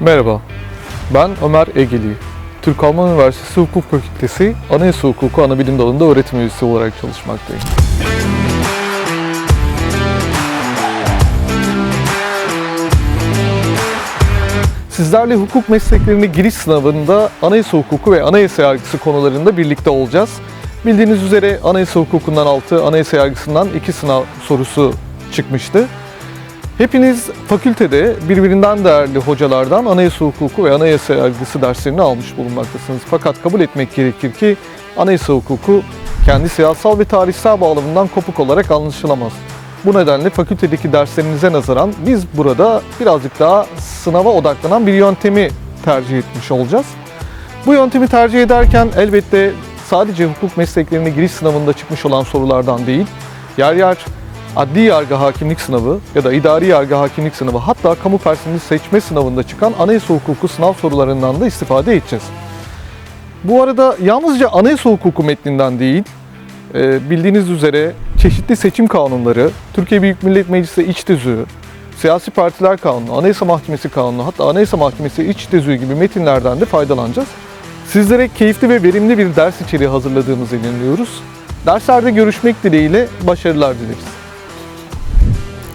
Merhaba, ben Ömer Egeli. Türk Alman Üniversitesi Hukuk Fakültesi Anayasa Hukuku Anabilim Dalı'nda öğretim üyesi olarak çalışmaktayım. Sizlerle hukuk mesleklerine giriş sınavında anayasa hukuku ve anayasa yargısı konularında birlikte olacağız. Bildiğiniz üzere anayasa hukukundan 6, anayasa yargısından 2 sınav sorusu çıkmıştı. Hepiniz fakültede birbirinden değerli hocalardan anayasa hukuku ve anayasa yargısı derslerini almış bulunmaktasınız. Fakat kabul etmek gerekir ki anayasa hukuku kendi siyasal ve tarihsel bağlamından kopuk olarak anlaşılamaz. Bu nedenle fakültedeki derslerinize nazaran biz burada birazcık daha sınava odaklanan bir yöntemi tercih etmiş olacağız. Bu yöntemi tercih ederken elbette sadece hukuk mesleklerine giriş sınavında çıkmış olan sorulardan değil, yer yer adli yargı hakimlik sınavı ya da idari yargı hakimlik sınavı hatta kamu personeli seçme sınavında çıkan anayasa hukuku sınav sorularından da istifade edeceğiz. Bu arada yalnızca anayasa hukuku metninden değil, e, bildiğiniz üzere çeşitli seçim kanunları, Türkiye Büyük Millet Meclisi iç tüzüğü, siyasi partiler kanunu, anayasa mahkemesi kanunu, hatta anayasa mahkemesi iç tüzüğü gibi metinlerden de faydalanacağız. Sizlere keyifli ve verimli bir ders içeriği hazırladığımıza inanıyoruz. Derslerde görüşmek dileğiyle başarılar dileriz.